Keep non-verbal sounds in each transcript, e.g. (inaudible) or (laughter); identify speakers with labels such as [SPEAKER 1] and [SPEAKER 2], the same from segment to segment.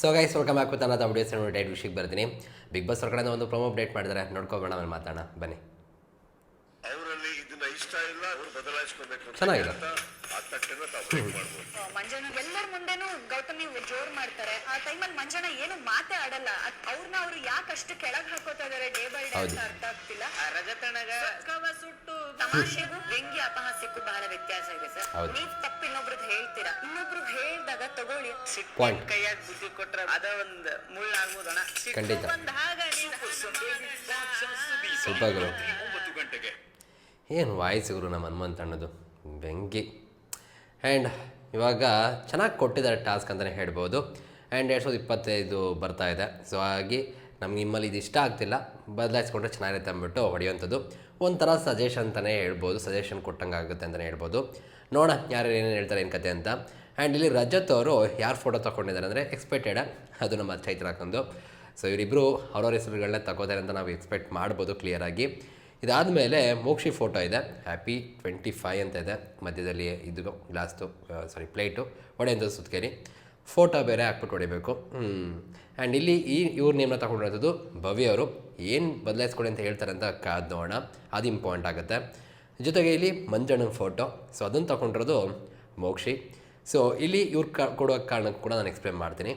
[SPEAKER 1] So guys welcome back with ಅನ್ನೋದು updates date ವಿಷಯಕ್ಕೆ ಬರ್ತೀನಿ. ಬಿಗ್ ಬಾಸ್ ಅವ್ರ ಕಡೆಯಿಂದ ಒಂದು ಪ್ರೊಮೋ ಅಪ್ಡೇಟ್ ಮಾಡಿದ್ದಾರೆ ನೋಡ್ಕೋಬೇಡ ಆಮೇಲೆ ಮಾತಾಡೋಣ. ಬನ್ನಿ.
[SPEAKER 2] ಅವರಲ್ಲಿ ಇದನ್ನ ಇಷ್ಟ ಇಲ್ಲ ಅವ್ರು ಬದಲಾಯಿಸ್ಕೋಬೇಕು ಅಂತ
[SPEAKER 1] ಚೆನ್ನಾಗಿದೆ.
[SPEAKER 3] ಮುಂದೆನೂ ಗೌತಮಿ ಜೋರ್ ಮಾಡ್ತಾರೆ. ಆ ಟೈಮಲ್ಲಿ ಮಂಜಣ್ಣ ಏನು ಮಾತೆ ಆಡಲ್ಲ. ಅವ್ರನ್ನ ಅವ್ರು ಯಾಕೆ ಅಷ್ಟು ಕೆಳಗ್ ಹಾಕೋತಾ ಇದಾರೆ ಡೇ ಬೈ ಡೇ ಅಂತ ಅರ್ಥ ಆಗ್ತಿಲ್ಲ.
[SPEAKER 4] ರಜತಣಗ ಕವ ಸುಟ್ಟು
[SPEAKER 3] ತಮಾಷೆಗೂ ವ್ಯಂಗ್ಯ ಅಪಹಾಸ್ಯಕ್ಕೂ ಬಹಳ ವ್ಯತ್ಯಾಸ ಇದೆ ಸರ್. ನೀವ್ ತಪ್ಪು ಇನ್ನೊಬ್ರದ್ದು ಹೇಳ್ತೀರಾ? ಇನ್ನೊಬ್ರು ಹೇಳ್ದಾಗ ತಗೊಳ್ಳಿ. ಸಿಟ್ಟು.
[SPEAKER 4] ಕೈಯಾಗ ಬುದ್ಧಿ ಕೊಟ್ರ ಅದ ಒಂದ್ ಮುಳ್ಳ ಆಗ್ಬೋದಣ
[SPEAKER 1] ಖಂಡಿತ.
[SPEAKER 4] ಒಂದ್ ಹಾಗ
[SPEAKER 1] ಗುರು ಏನು ವಾಯ್ಸ್ ಗುರು ನಮ್ಮ ಹನುಮಂತಣ್ಣದು? ಬೆಂಕಿ ಆ್ಯಂಡ್ ಇವಾಗ ಚೆನ್ನಾಗಿ ಕೊಟ್ಟಿದ್ದಾರೆ ಟಾಸ್ಕ್ ಅಂತಲೇ ಹೇಳ್ಬೋದು. ಆ್ಯಂಡ್ ಎರಡು ಸಾವಿರದ ಇಪ್ಪತ್ತೈದು ಬರ್ತಾ ಇದೆ. ಸೊ ಹಾಗಾಗಿ ನಮ್ಗೆ ನಿಮ್ಮಲ್ಲಿ ಇದು ಇಷ್ಟ ಆಗ್ತಿಲ್ಲ, ಬದಲಾಯಿಸ್ಕೊಂಡ್ರೆ ಚೆನ್ನಾಗಿರುತ್ತೆ ಅಂದ್ಬಿಟ್ಟು ಹೊಡೆಯುವಂಥದ್ದು. ಒಂಥರ ಸಜೆಷನ್ ಅಂತಲೇ ಹೇಳ್ಬೋದು ಸಜೆಷನ್ ಕೊಟ್ಟಂಗೆ ಆಗುತ್ತೆ ಅಂತಲೇ ಹೇಳ್ಬೋದು. ನೋಡೋಣ ಯಾರು ಏನೇನು ಹೇಳ್ತಾರೆ ಏನು ಕತೆ ಅಂತ. ಆ್ಯಂಡ್ ಇಲ್ಲಿ ರಜತ್ ಅವರು ಯಾರು ಫೋಟೋ ತೊಗೊಂಡಿದ್ದಾರೆ ಅಂದರೆ ಎಕ್ಸ್ಪೆಕ್ಟೆಡ್ ಅದು ನಮ್ಮ ಚೈತ್ರ ಹಾಕೊಂಡು ಸೊ ಇವರಿಬ್ಬರು ಅವ್ರವ್ರ ಹೆಸರುಗಳನ್ನ ತಗೋತಾರೆ ಅಂತ ನಾವು ಎಕ್ಸ್ಪೆಕ್ಟ್ ಮಾಡ್ಬೋದು ಕ್ಲಿಯರಾಗಿ ಇದಾದಮೇಲೆ ಮೋಕ್ಷಿ ಫೋಟೋ ಇದೆ. ಹ್ಯಾಪಿ ಟ್ವೆಂಟಿ ಫೈ ಅಂತ ಇದೆ. ಮಧ್ಯದಲ್ಲಿ ಇದು ಗ್ಲಾಸ್ದು ಸಾರಿ ಪ್ಲೇಟು ಒಡೆಯಿಂದ ಸುತ್ತಕೇರಿ ಫೋಟೋ ಬೇರೆ ಹಾಕ್ಬಿಟ್ಟು ಹೊಡಿಬೇಕು. ಆ್ಯಂಡ್ ಇಲ್ಲಿ ಈ ಇವ್ರ ನೇಮ್ನ ತಗೊಂಡಿರೋದು ಭವ್ಯ ಅವರು. ಏನು ಬದಲಾಯಿಸ್ಕೊಡಿ ಅಂತ ಹೇಳ್ತಾರೆ ಅಂತ ಕಾದು ನೋಡೋಣ. ಅದು ಇಂಪಾರ್ಟೆಂಟ್ ಆಗುತ್ತೆ. ಜೊತೆಗೆ ಇಲ್ಲಿ ಮಂಜಣ್ಣನ ಫೋಟೋ ಸೊ ಅದನ್ನು ತಗೊಂಡಿರೋದು ಮೋಕ್ಷಿ. ಸೊ ಇಲ್ಲಿ ಇವ್ರು ಕ, ಕೊಡೋ ಕಾರಣಕ್ಕೆ ಕೂಡ ನಾನು ಎಕ್ಸ್ಪ್ಲೇನ್ ಮಾಡ್ತೀನಿ.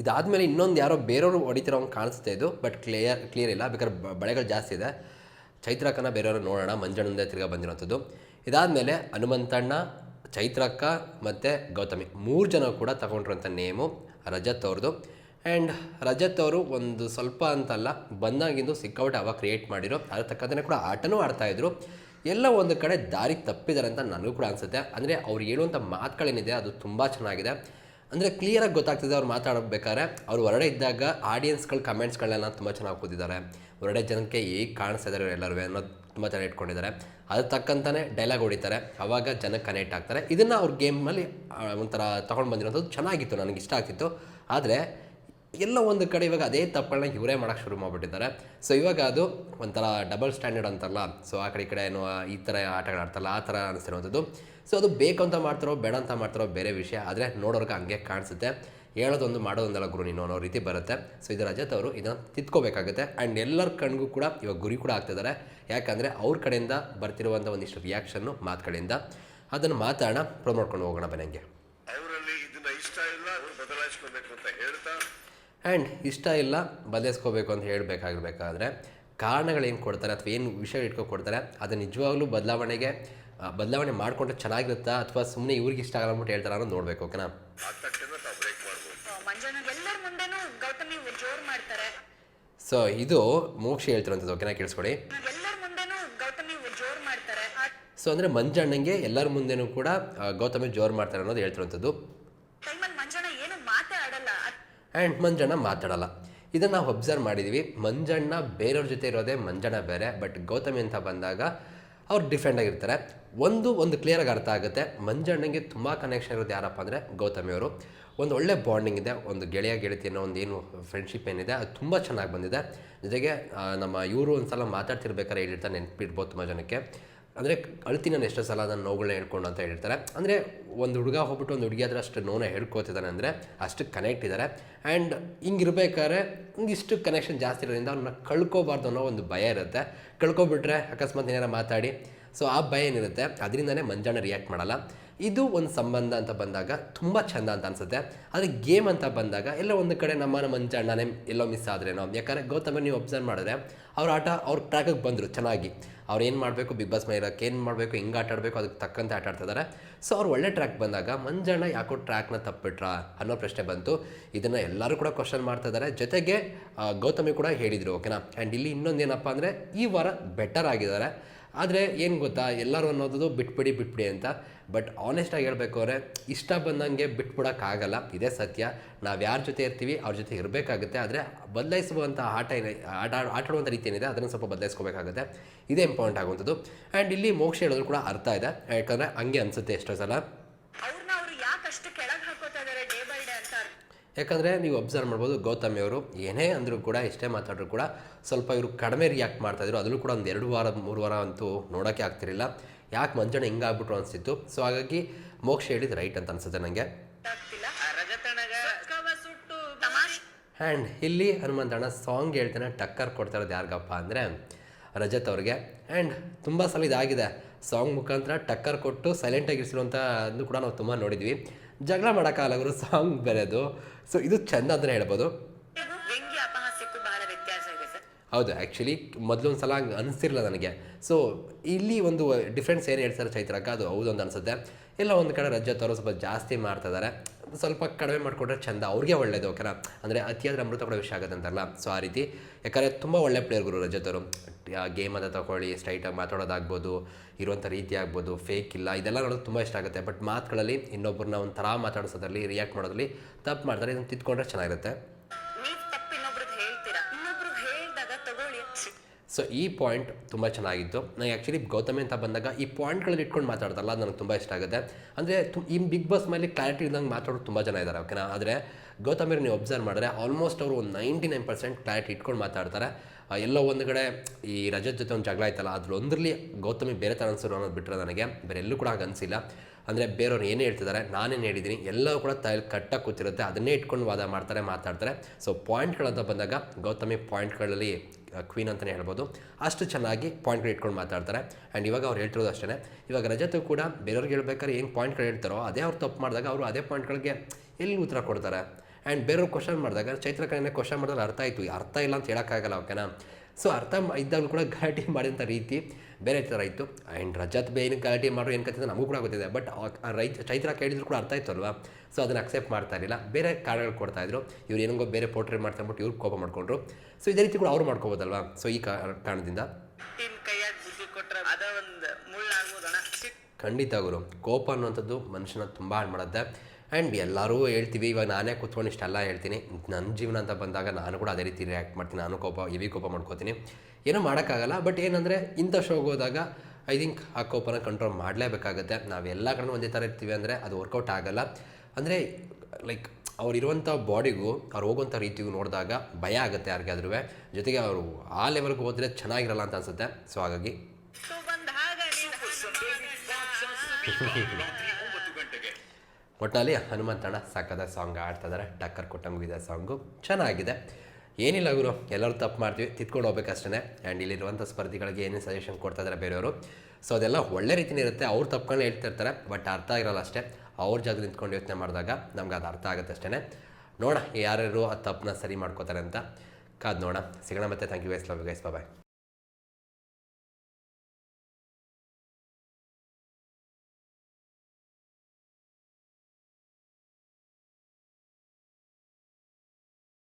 [SPEAKER 1] ಇದಾದಮೇಲೆ ಇನ್ನೊಂದು ಯಾರೋ ಬೇರೆಯವರು ಹೊಡಿತಿರೋ ಕಾಣಿಸ್ತಾ ಇದು ಬಟ್ ಕ್ಲಿಯರ್ ಕ್ಲಿಯರ್ ಇಲ್ಲ. ಬೇಕಾದ್ರೆ ಬಳೆಗಳು ಜಾಸ್ತಿ ಇದೆ. ಚೈತ್ರಕ್ಕನ ಬೇರೆಯವರು ನೋಡೋಣ, ಮಂಜಣ್ಣಂದೇ ತಿರ್ಗಾ ಬಂದಿರೋಂಥದ್ದು. ಇದಾದಮೇಲೆ ಹನುಮಂತಣ್ಣ, ಚೈತ್ರಕ್ಕ ಮತ್ತು ಗೌತಮಿ. ಮೂರು ಜನ ಕೂಡ ತಗೊಂಡಿರೋಂಥ ನೇಮು ರಜತ್ ಅವ್ರದ್ದು ಆ್ಯಂಡ್ ರಜತ್ ಅವರು ಒಂದು ಸ್ವಲ್ಪ ಅಂತಲ್ಲ, ಬಂದಾಗಿಂದು ಸಿಕ್ಕಾಪಟ್ಟೆ ಅವಾಗ ಕ್ರಿಯೇಟ್ ಮಾಡಿರೋ, ಅದ್ರ ತಕ್ಕಂತೆ ಕೂಡ ಆಟನೂ ಆಡ್ತಾಯಿದ್ರು ಎಲ್ಲ ಒಂದು ಕಡೆ ದಾರಿ ತಪ್ಪಿದ್ದಾರೆ ಅಂತ ನನಗೂ ಕೂಡ ಅನಿಸುತ್ತೆ. ಅಂದರೆ ಅವ್ರು ಹೇಳುವಂಥ ಮಾತುಗಳೇನಿದೆ, ಅದು ತುಂಬ ಚೆನ್ನಾಗಿದೆ. ಅಂದರೆ ಕ್ಲಿಯರಾಗಿ ಗೊತ್ತಾಗ್ತಿದೆ ಅವ್ರು ಮಾತಾಡಬೇಕಾದ್ರೆ ಅವ್ರು ಹೊರಡೆ ಇದ್ದಾಗ ಆಡಿಯನ್ಸ್ಗಳ ಕಮೆಂಟ್ಸ್ಗಳನ್ನ ತುಂಬ ಚೆನ್ನಾಗಿ ಕೂತಿದ್ದಾರೆ ಹೊರಡೆ ಜನಕ್ಕೆ ಹೇಗೆ ಕಾಣಿಸ್ತಾ ಇದ್ದಾರೆ ಎಲ್ಲರೂ ಅನ್ನೋದು ತುಂಬ ಚೆನ್ನಾಗಿ ಇಟ್ಕೊಂಡಿದ್ದಾರೆ. ಅದ್ರ ತಕ್ಕಂತಾನೆ ಡೈಲಾಗ್ ಹೊಡಿತಾರೆ. ಆವಾಗ ಜನಕ್ಕೆ ಕನೆಕ್ಟ್ ಆಗ್ತಾರೆ. ಇದನ್ನು ಅವ್ರ ಗೇಮಲ್ಲಿ ಒಂಥರ ತೊಗೊಂಡು ಬಂದಿರೋಂಥದ್ದು ಚೆನ್ನಾಗಿತ್ತು, ನನಗೆ ಇಷ್ಟ ಆಗ್ತಿತ್ತು. ಆದರೆ ಎಲ್ಲ ಒಂದು ಕಡೆ ಇವಾಗ ಅದೇ ತಪ್ಪುಗಳನ್ನ ಇವರೇ ಮಾಡೋಕ್ಕೆ ಶುರು ಮಾಡಿಬಿಟ್ಟಿದ್ದಾರೆ. ಸೊ ಇವಾಗ ಅದು ಒಂಥರ ಡಬಲ್ ಸ್ಟ್ಯಾಂಡರ್ಡ್ ಅಂತಲ್ಲ. ಸೊ ಆ ಕಡೆ ಈ ಕಡೆ ಏನೋ ಈ ಥರ ಆಟಗಳು ಆಡ್ತಲ್ಲ ಆ ಥರ ಅನಿಸ್ತಿರೋವಂಥದ್ದು ಸೊ ಅದು ಬೇಕು ಅಂತ ಮಾಡ್ತಾರೋ, ಬೇಡ ಅಂತ ಮಾಡ್ತಾರೋ, ಬೇರೆ ವಿಷಯ. ಆದರೆ ನೋಡೋರ್ಗೆ ಹಂಗೆ ಕಾಣಿಸುತ್ತೆ. ಹೇಳೋದೊಂದು ಮಾಡೋದೊಂದಲ್ಲ ಗುರು ನೀನು ಅನ್ನೋ ರೀತಿ ಬರುತ್ತೆ. ಸೊ ಇದು ರಜತ್ ಅವರು ಇದನ್ನು ತಿತ್ಕೋಬೇಕಾಗುತ್ತೆ ಆ್ಯಂಡ್ ಎಲ್ಲರ ಕಣ್ಗೂ ಕೂಡ ಇವಾಗ ಗುರಿ ಕೂಡ ಆಗ್ತಿದ್ದಾರೆ ಯಾಕಂದರೆ ಅವ್ರ ಕಡೆಯಿಂದ ಬರ್ತಿರುವಂಥ ಒಂದಿಷ್ಟು ರಿಯಾಕ್ಷನ್ನು ಮಾತುಗಳಿಂದ. ಅದನ್ನು ಮಾತಾಡೋಣ ಪ್ರಮೋಟ್ಕೊಂಡು ಹೋಗೋಣ ಬನ್ನಂಗೆ
[SPEAKER 2] ಅವರಲ್ಲಿ ಇದನ್ನ ಇಷ್ಟ ಇಲ್ಲ ಅವ್ರು ಬದಲಾಯಿಸ್ಕೋಬೇಕು ಅಂತ ಹೇಳ್ತಾ
[SPEAKER 1] ಆ್ಯಂಡ್ ಇಷ್ಟ ಇಲ್ಲ ಬದಲಾಯಿಸ್ಕೋಬೇಕು ಅಂತ ಹೇಳಬೇಕಾಗಿರ್ಬೇಕಾದ್ರೆ ಕಾರಣಗಳೇನು ಕೊಡ್ತಾರೆ ಅಥವಾ ಏನು ವಿಷಯ ಇಟ್ಕೊ ಕೊಡ್ತಾರೆ ಅದು ನಿಜವಾಗ್ಲೂ ಬದಲಾವಣೆಗೆ ಬದಲಾವಣೆ ಮಾಡಿಕೊಂಡ್ರೆ ಚೆನ್ನಾಗಿರುತ್ತಾ ಅಥವಾ ಸುಮ್ಮನೆ ಇವ್ರಿಗೆ ಇಷ್ಟ ಆಗಲ್ಲ ಅಂದ್ಬಿಟ್ಟು ಹೇಳ್ತಾರೆ ಅನ್ನೋದು ನೋಡಬೇಕು ಓಕೆನಾ
[SPEAKER 2] ಆ ತಟ್ಟೆನ ಬ್ರೇಕ್ ಮಾಡ್ಬೋದು.
[SPEAKER 3] ಮಂಜಣ್ಣ ಎಲ್ಲರ ಮುಂದೆನೂ ಗೌತಮಿ ಜೋರ್ ಮಾಡ್ತಾರೆ.
[SPEAKER 1] ಸೊ ಇದು ಮೋಕ್ಷ ಹೇಳ್ತಿರೋಂಥದ್ದು ಓಕೆನಾ ಕೇಳಿಸ್ಕೊಡಿ
[SPEAKER 3] ಎಲ್ಲರ ಮುಂದೆನೂ ಗೌತಮಿ ಜೋರ್ ಮಾಡ್ತಾರೆ. ಆ
[SPEAKER 1] ಸೊ ಅಂದರೆ ಮಂಜಣ್ಣಂಗೆ ಎಲ್ಲರ ಮುಂದೆನೂ ಕೂಡ ಗೌತಮಿ ಜೋರು ಮಾಡ್ತಾರೆ ಅನ್ನೋದು ಹೇಳ್ತಿರೋಂಥದ್ದು
[SPEAKER 3] ಟೈಮಲ್ಲಿ ಮಂಜಣ್ಣ ಏನು ಮಾತೇ ಆಡಲ್ಲ
[SPEAKER 1] ಆ್ಯಂಡ್ ಮಂಜಣ್ಣ ಮಾತಾಡಲ್ಲ. ಇದನ್ನು ನಾವು ಅಬ್ಸರ್ವ್ ಮಾಡಿದ್ದೀವಿ ಮಂಜಣ್ಣ ಬೇರೆಯವ್ರ ಜೊತೆ ಇರೋದೇ ಮಂಜಣ್ಣ ಬೇರೆ ಬಟ್ ಗೌತಮಿ ಅಂತ ಬಂದಾಗ ಅವ್ರು ಡಿಫ್ರೆಂಟ್ ಆಗಿರ್ತಾರೆ. ಒಂದು ಒಂದು ಕ್ಲಿಯರಾಗಿ ಅರ್ಥ ಆಗುತ್ತೆ. ಮಂಜಣ್ಣಂಗೆ ತುಂಬ ಕನೆಕ್ಷನ್ ಇರೋದು ಯಾರಪ್ಪ ಅಂದರೆ ಗೌತಮಿ ಅವರು. ಒಂದು ಒಳ್ಳೆ ಬಾಂಡಿಂಗ್ ಇದೆ, ಒಂದು ಗೆಳೆಯ ಗೆಳತಿ ಅನ್ನೋ ಒಂದು ಏನು ಫ್ರೆಂಡ್ಶಿಪ್ ಏನಿದೆ, ಅದು ತುಂಬ ಚೆನ್ನಾಗಿ ಬಂದಿದೆ. ಜೊತೆಗೆ ನಮ್ಮ ಇವರು ಒಂದು ಸಲ ಮಾತಾಡ್ತಿರ್ಬೇಕಾದ್ರೆ ಹೇಳಿರ್ತಾರೆ, ನೆನಪಿಡ್ಬೋದು ತುಂಬ ಜನಕ್ಕೆ. ಅಂದರೆ ಅಳ್ತೀನಿ ಎಷ್ಟೋ ಸಲ ಅದನ್ನು ನೋವುಗಳನ್ನ ಹೇಳ್ಕೊಂಡು ಅಂತ ಹೇಳ್ತಾರೆ. ಅಂದರೆ ಒಂದು ಹುಡುಗ ಹೋಗ್ಬಿಟ್ಟು ಒಂದು ಹುಡುಗಿ ಹತ್ರ ಅಷ್ಟು ನೋವನ್ನ ಹೇಳ್ಕೊತಿದ್ದಾನೆ ಅಂದರೆ ಅಷ್ಟು ಕನೆಕ್ಟ್ ಇದ್ದಾರೆ ಆ್ಯಂಡ್ ಹಿಂಗಿರ್ಬೇಕಾದ್ರೆ ಇಷ್ಟು ಕನೆಕ್ಷನ್ ಜಾಸ್ತಿ ಇರೋದ್ರಿಂದ ಅವ್ರನ್ನ ಕಳ್ಕೊಬಾರ್ದು ಅನ್ನೋ ಒಂದು ಭಯ ಇರುತ್ತೆ. ಕಳ್ಕೊಬಿಟ್ರೆ ಅಕಸ್ಮಾತ್ ಏನಾರ ಮಾತಾಡಿ. ಸೊ ಆ ಭಯ ಏನಿರುತ್ತೆ? ಅದರಿಂದನೇ ಮಂಜಾಣ ರಿಯಾಕ್ಟ್ ಮಾಡಲ್ಲ. ಇದು ಒಂದು ಸಂಬಂಧ ಅಂತ ಬಂದಾಗ ತುಂಬ ಚಂದ ಅಂತ ಅನ್ಸುತ್ತೆ. ಆದರೆ ಗೇಮ್ ಅಂತ ಬಂದಾಗ ಎಲ್ಲ ಒಂದು ಕಡೆ ನಮ್ಮ ಮಂಜಣ್ಣನೇ ಎಲ್ಲೋ ಮಿಸ್ ಆದ್ರೇನೋ, ಯಾಕಂದರೆ ಗೌತಮ ನೀವು ಅಬ್ಸರ್ವ್ ಮಾಡಿದ್ರೆ ಅವ್ರ ಆಟ ಅವ್ರ ಟ್ರ್ಯಾಕಿಗೆ ಬಂದರು ಚೆನ್ನಾಗಿ. ಅವ್ರು ಏನು ಮಾಡಬೇಕು ಬಿಗ್ ಬಾಸ್ ಮೈಲಕ್ಕೆ ಏನು ಮಾಡಬೇಕು, ಹೆಂಗೆ ಆಟ ಆಡಬೇಕು ಅದಕ್ಕೆ ತಕ್ಕಂತೆ ಆಟ ಆಡ್ತಿದ್ದಾರೆ ಸೊ ಅವ್ರು ಒಳ್ಳೆ ಟ್ರ್ಯಾಕ್ ಬಂದಾಗ ಮಂಜಣ್ಣ ಯಾಕೋ ಟ್ರ್ಯಾಕ್ನ ತಪ್ಪಿಟ್ರಾ ಅನ್ನೋ ಪ್ರಶ್ನೆ ಬಂತು. ಇದನ್ನು ಎಲ್ಲರೂ ಕೂಡ ಕ್ವಶನ್ ಮಾಡ್ತಾ ಇದ್ದಾರೆ ಜೊತೆಗೆ ಗೌತಮಿ ಕೂಡ ಹೇಳಿದರು ಓಕೆನಾ ಆ್ಯಂಡ್ ಇಲ್ಲಿ ಇನ್ನೊಂದು ಏನಪ್ಪ ಅಂದರೆ ಈ ವಾರ ಬೆಟರ್ ಆಗಿದ್ದಾರೆ. ಆದರೆ ಏನು ಗೊತ್ತಾ? ಎಲ್ಲರೂ ಅನ್ನೋದು ಬಿಟ್ಬಿಡಿ ಬಿಟ್ಬಿಡಿ ಅಂತ. ಬಟ್ ಆನೆಸ್ಟಾಗಿ ಹೇಳಬೇಕು ಅಂದರೆ ಇಷ್ಟ ಬಂದಂಗೆ ಬಿಟ್ಬಿಡೋಕ್ಕಾಗಲ್ಲ. ಇದೇ ಸತ್ಯ. ನಾವು ಯಾರ ಜೊತೆ ಇರ್ತೀವಿ, ಅವ್ರ ಜೊತೆ ಇರಬೇಕಾಗುತ್ತೆ. ಆದರೆ ಬದಲಾಯಿಸುವಂಥ ಆಟ ಏನೇ, ಆಟ ಆಟ ಆಡುವಂಥ ರೀತಿ ಏನಿದೆ, ಅದನ್ನು ಸ್ವಲ್ಪ ಬದಲಾಯಿಸ್ಕೋಬೇಕಾಗುತ್ತೆ. ಇದೇ ಇಂಪಾರ್ಟೆಂಟ್ ಆಗುವಂಥದ್ದು. ಆ್ಯಂಡ್ ಇಲ್ಲಿ ಮೋಕ್ಷ ಹೇಳೋದು ಕೂಡ ಅರ್ಥ ಇದೆ. ಯಾಕಂದರೆ ಹಂಗೆ ಅನಿಸುತ್ತೆ ಎಷ್ಟೋ ಸಲ
[SPEAKER 3] ಅವ್ರನ್ನ ಅವ್ರು ಯಾಕೆ ಅಷ್ಟು ಕೆಳಗ್ ಹಾಕೋತಾ ಇದಾರೆ ಡೇ ಬೈ ಡೇ ಅಂತ ಅರ್ಥ
[SPEAKER 1] ಯಾಕಂದರೆ ನೀವು ಅಬ್ಸರ್ವ್ ಮಾಡ್ಬೋದು, ಗೌತಮಿ ಅವರು ಏನೇ ಅಂದರೂ ಕೂಡ, ಎಷ್ಟೇ ಮಾತಾಡಿದ್ರು ಕೂಡ ಸ್ವಲ್ಪ ಇವರು ಕಡಿಮೆ ರಿಯಾಕ್ಟ್ ಮಾಡ್ತಾಯಿದ್ರು ಅದನ್ನು ಕೂಡ ಒಂದು ಎರಡು ವಾರ, ಮೂರು ವಾರ ಅಂತೂ ನೋಡೋಕ್ಕೆ ಆಗ್ತಿರಲಿಲ್ಲ. ಯಾಕೆ ಮಂಜಣ್ಣ ಹಿಂಗಾಗ್ಬಿಟ್ರು ಅನಿಸ್ತಿತ್ತು. ಸೊ ಹಾಗಾಗಿ ಮೋಕ್ಷ ಹೇಳಿದ್ ರೈಟ್ ಅಂತ ಅನಿಸುತ್ತೆ ನನಗೆ ಆ್ಯಂಡ್ ಇಲ್ಲಿ ಹನುಮಂತಣ್ಣ ಸಾಂಗ್ ಹೇಳ್ತಾನೆ, ಟಕ್ಕರ್ ಕೊಡ್ತಾ ಇರೋದು ಯಾರಿಗಪ್ಪ ಅಂದರೆ ರಜತ್ ಅವ್ರಿಗೆ. ಆ್ಯಂಡ್ ತುಂಬ ಸಲ ಇದಾಗಿದೆ. ಸಾಂಗ್ ಮುಖಾಂತರ ಟಕ್ಕರ್ ಕೊಟ್ಟು ಸೈಲೆಂಟಾಗಿ ಇರಿಸಿರುವಂಥ ಕೂಡ ನಾವು ತುಂಬ ನೋಡಿದ್ವಿ. ಜಗಳ ಮಾಡೋಕ್ಕಾಗಲ್ಲ ಅವರು ಸಾಂಗ್ ಬೇರೆದು ಸೊ ಇದು ಚೆಂದ ಅಂತಲೇ ಹೇಳ್ಬೋದು. ಹೌದು ಆ್ಯಕ್ಚುಲಿ ಮೊದಲೊಂದು ಸಲ ಹಂಗೆ ಅನಿಸ್ತಿರಲಿಲ್ಲ ನನಗೆ. ಸೊ ಇಲ್ಲಿ ಒಂದು ಡಿಫ್ರೆನ್ಸ್ ಏನು ಹೇಳ್ತಾರೆ ಚೈತ್ರಕ್ಕ ಅದು ಹೌದು ಅಂತ ಅನಿಸುತ್ತೆ. ಎಲ್ಲ ಒಂದು ಕಡೆ ರಜೆ ಅವರು ಸ್ವಲ್ಪ ಜಾಸ್ತಿ ಮಾಡ್ತಿದ್ದಾರೆ ಸ್ವಲ್ಪ ಕಡಿಮೆ ಮಾಡಿಕೊಂಡ್ರೆ ಚಂದ, ಅವ್ರಿಗೆ ಒಳ್ಳೇದು ಓಕೆನಾ ಅಂದರೆ ಅತಿಯಾದ ಅಮೃತ ಕೂಡ ವಿಷಯ ಆಗುತ್ತೆ ಅಂತಲ್ಲ ಸೊ ಆ ರೀತಿ. ಯಾಕಂದರೆ ತುಂಬ ಒಳ್ಳೆ ಪ್ಲೇಯರ್ ಗುರು ರಜತ್ ಅವರು ಗೇಮ್ ಅಂತ ತಗೊಳ್ಳಿ ಸ್ಟ್ರೈಟಾಗಿ ಮಾತಾಡೋದಾಗ್ಬೋದು ಇರುವಂಥ ರೀತಿ ಆಗ್ಬೋದು ಫೇಕ್ ಇಲ್ಲ, ಇದೆಲ್ಲ ನೋಡೋದು ತುಂಬ ಇಷ್ಟ ಆಗುತ್ತೆ. ಬಟ್ ಮಾತುಗಳಲ್ಲಿ ಇನ್ನೊಬ್ಬರನ್ನ ಒಂಥರ ಮಾತಾಡಿಸೋದ್ರಲ್ಲಿ ರಿಯಾಕ್ಟ್ ಮಾಡೋದ್ರಲ್ಲಿ ತಪ್ಪು ಮಾಡ್ತಾರೆ, ಇದನ್ನು ತಿದ್ಕೊಂಡ್ರೆ ಚೆನ್ನಾಗಿರುತ್ತೆ. ಸೊ ಈ ಪಾಯಿಂಟ್ ತುಂಬ ಚೆನ್ನಾಗಿತ್ತು. ನನಗೆ ಆ್ಯಕ್ಚುಲಿ ಗೌತಮಿ ಅಂತ ಬಂದಾಗ ಈ ಪಾಯಿಂಟ್ಗಳಲ್ಲಿ ಇಟ್ಕೊಂಡು ಮಾತಾಡ್ತಾರಲ್ಲ ನನಗೆ ತುಂಬ ಇಷ್ಟ ಆಗುತ್ತೆ. ಅಂದರೆ ತು ಈ ಬಿಗ್ ಬಾಸ್ ಮೇಲೆ ಕ್ಲಾರಿಟಿ ಇಲ್ಲದಂಗೆ ಮಾತಾಡೋರು ತುಂಬ ಜನ ಇದ್ದಾರೆ ಓಕೆನಾ ಆದರೆ ಗೌತಮಿರು ನೀವು ಅಬ್ಸರ್ವ್ ಮಾಡಿದ್ರೆ ಆಲ್ಮೋಸ್ಟ್ ಅವರು ಒಂದು ನೈಂಟಿ ನೈನ್ ಪರ್ಸೆಂಟ್ ಕ್ಲಾರಿಟಿ ಇಟ್ಕೊಂಡು ಮಾತಾಡ್ತಾರೆ. ಎಲ್ಲೋ ಒಂದು ಕಡೆ ಈ ರಜತ್ ಜೊತೆ ಒಂದು ಜಗಳ ಆಯ್ತಲ್ಲ ಅದ್ರೊಂದರಲ್ಲಿ ಗೌತಮಿ ಬೇರೆ ಥರ ಅನ್ಸೋರು ಅನ್ನೋದು ಬಿಟ್ಟರೆ ನನಗೆ ಬೇರೆ ಎಲ್ಲೂ ಕೂಡ ಹಾಗೆ ಅನಿಸಿಲ್ಲ ಅಂದರೆ ಬೇರೆಯವ್ರು ಏನೇ ಹೇಳ್ತಿದ್ದಾರೆ ನಾನೇನು ಹೇಳಿದ್ದೀನಿ, ಎಲ್ಲವೂ ಕೂಡ ತಲೆ ಕಟ್ಟಾಗಿ ಕೂತಿರುತ್ತೆ, ಅದನ್ನೇ ಇಟ್ಕೊಂಡು ವಾದ ಮಾಡ್ತಾರೆ, ಮಾತಾಡ್ತಾರೆ. ಸೊ ಪಾಯಿಂಟ್ಗಳಂತ ಬಂದಾಗ ಗೌತಮಿ ಪಾಯಿಂಟ್ಗಳಲ್ಲಿ ಕ್ವೀನ್ ಅಂತಲೇ ಹೇಳ್ಬೋದು. ಅಷ್ಟು ಚೆನ್ನಾಗಿ ಪಾಯಿಂಟ್ಗಳು ಇಟ್ಕೊಂಡು ಮಾತಾಡ್ತಾರೆ. ಆ್ಯಂಡ್ ಇವಾಗ ಅವ್ರು ಹೇಳ್ತಿರೋದು ಅಷ್ಟೇ ಇವಾಗ ರಜತು ಕೂಡ ಬೇರೆಯವ್ರಿಗೆ ಹೇಳ್ಬೇಕಾದ್ರೆ ಏನು ಪಾಯಿಂಟ್ಗಳು ಹೇಳ್ತಾರೋ, ಅದೇ ಅವ್ರು ತಪ್ಪು ಮಾಡಿದಾಗ ಅವರು ಅದೇ ಪಾಯಿಂಟ್ಗಳಿಗೆ ಎಲ್ಲಿ ಉತ್ತರ ಕೊಡ್ತಾರೆ? ಆ್ಯಂಡ್ ಬೇರೆಯವ್ರು ಕ್ವಶನ್ ಮಾಡಿದಾಗ ಚೈತ್ರ ಕಡೆನೇ ಕ್ವಶನ್ ಮಾಡಿದ್ರೆ ಅರ್ಥ ಆಯಿತು. ಅರ್ಥ ಇಲ್ಲ ಅಂತ ಹೇಳೋಕ್ಕಾಗಲ್ಲ ಓಕೆನಾ ಸೊ ಅರ್ಥ ಇದ್ದಾಗಲೂ ಕೂಡ ಗಲಾಟೆ (laughs) ಮಾಡಿದಂಥ ರೀತಿ ಬೇರೆ ಥರ ಇತ್ತು. ಆ್ಯಂಡ್ ರಜತ್ ಬೇನು ಗಲಾಟೆ ಮಾಡೋ ಏನು ಕತ್ತಿದ್ರೆ ನಮಗೂ ಕೂಡ ಗೊತ್ತಿದೆ. ಬಟ್ ರೈತ ಚೈತ್ರ ಕೇಳಿದ್ರು ಕೂಡ ಅರ್ಥ ಆಯ್ತು ಅಲ್ವಾ ಸೊ ಅದನ್ನು ಅಕ್ಸೆಪ್ಟ್ ಮಾಡ್ತಾ ಇರಲಿಲ್ಲ. ಬೇರೆ ಕಾರಣಗಳು ಕೊಡ್ತಾ ಇದ್ರು. ಇವ್ರು ಏನಂಗೋ ಬೇರೆ ಪೋರ್ಟ್ರೇಟ್ ಮಾಡ್ತಾ ಅಂದ್ಬಿಟ್ಟು ಇವ್ರು ಕೋಪ ಮಾಡ್ಕೊಂಡ್ರು. ಸೊ ಇದೇ ರೀತಿ ಕೂಡ ಅವ್ರು ಮಾಡ್ಕೋಬೋದಲ್ವಾ? ಸೊ ಈ ಕಾರಣದಿಂದ. ಖಂಡಿತ ಗುರು. ಕೋಪ ಅನ್ನುವಂಥದ್ದು ಮನುಷ್ಯನ ತುಂಬ ಹಾಳು ಮಾಡುತ್ತೆ. ಆ್ಯಂಡ್ ಎಲ್ಲರೂ ಹೇಳ್ತೀವಿ ಇವಾಗ ನಾನೇ ಕೂತ್ಕೊಂಡು ಇಷ್ಟೆಲ್ಲ ಹೇಳ್ತೀನಿ ನನ್ನ ಜೀವನ ಅಂತ ಬಂದಾಗ ನಾನು ಕೂಡ ಅದೇ ರೀತಿ ರಿಯಾಕ್ಟ್ ಮಾಡ್ತೀನಿ ನಾನು ಕೋಪ ಹೆವಿ ಕೋಪ ಮಾಡ್ಕೋತೀನಿ ಏನೂ ಮಾಡೋಕ್ಕಾಗಲ್ಲ ಬಟ್ ಏನಂದರೆ ಇಂಥ ಶೋಗೆ ಹೋದಾಗ ಐ ಥಿಂಕ್ ಆ ಕೋಪನ ಕಂಟ್ರೋಲ್ ಮಾಡಲೇಬೇಕಾಗತ್ತೆ ನಾವೆಲ್ಲ ಕಡೆ ಒಂದೇ ಥರ ಇರ್ತೀವಿ ಅಂದರೆ ಅದು ವರ್ಕೌಟ್ ಆಗಲ್ಲ ಅಂದರೆ ಲೈಕ್ ಅವರಿರುವಂಥ ಬಾಡಿಗೂ ಅವ್ರು ಹೋಗುವಂಥ ರೀತಿಗೂ ನೋಡಿದಾಗ ಭಯ ಆಗುತ್ತೆ ಯಾರಿಗಾದ್ರೂ ಜೊತೆಗೆ ಅವರು ಆ ಲೆವೆಲ್ಗೆ ಹೋದರೆ ಚೆನ್ನಾಗಿರಲ್ಲ ಅಂತ ಅನಿಸುತ್ತೆ ಸೊ ಹಾಗಾಗಿ
[SPEAKER 4] ತು ಬಂದ ಹಾಗ ನೀನ್
[SPEAKER 2] ರಾತ್ರಿ ಒಂಬತ್ತು ಗಂಟೆಗೆ
[SPEAKER 1] ಒಟ್ಟಿನಲ್ಲಿ ಹನುಮಂತಣ್ಣ ಸಕ್ಕದ ಸಾಂಗ್ ಆಡ್ತಾಯಿದ್ದಾರೆ ಟಕ್ಕರ್ ಕೊಟ್ಟಂಗಿದೆ ಸಾಂಗು ಚೆನ್ನಾಗಿದೆ. ಏನಿಲ್ಲ ಗುರು, ಎಲ್ಲರೂ ತಪ್ಪು ಮಾಡ್ತೀವಿ. ತಿತ್ಕೊಂಡು ಹೋಗ್ಬೇಕಷ್ಟೇ ಆ್ಯಂಡ್ ಇಲ್ಲಿರುವಂಥ ಸ್ಪರ್ಧಿಗಳಿಗೆ ಏನೇನು ಸಜೆಷನ್ ಕೊಡ್ತಾ ಇದ್ದಾರೆ ಬೇರೆಯವರು? ಸೊ ಅದೆಲ್ಲ ಒಳ್ಳೆ ರೀತಿಯೇ ಇರುತ್ತೆ. ಅವ್ರು ತಪ್ಕೊಂಡು ಹೇಳ್ತಿರ್ತಾರೆ ಬಟ್ ಅರ್ಥ ಆಗಿರಲ್ಲ ಅಷ್ಟೇ. ಅವ್ರ ಜಾಗ ನಿಂತ್ಕೊಂಡು ಯೋಚನೆ ಮಾಡಿದಾಗ ನಮ್ಗೆ ಅದು ಅರ್ಥ ಆಗುತ್ತೆ ಅಷ್ಟೇ ನೋಡೋಣ, ಯಾರ್ಯಾರು ಆ ತಪ್ಪನ್ನ ಸರಿ ಮಾಡ್ಕೋತಾರೆ ಅಂತ. ಕಾದ್ ನೋಡೋಣ. ಸಿಗೋಣ ಮತ್ತೆ. Thank you guys love guys bye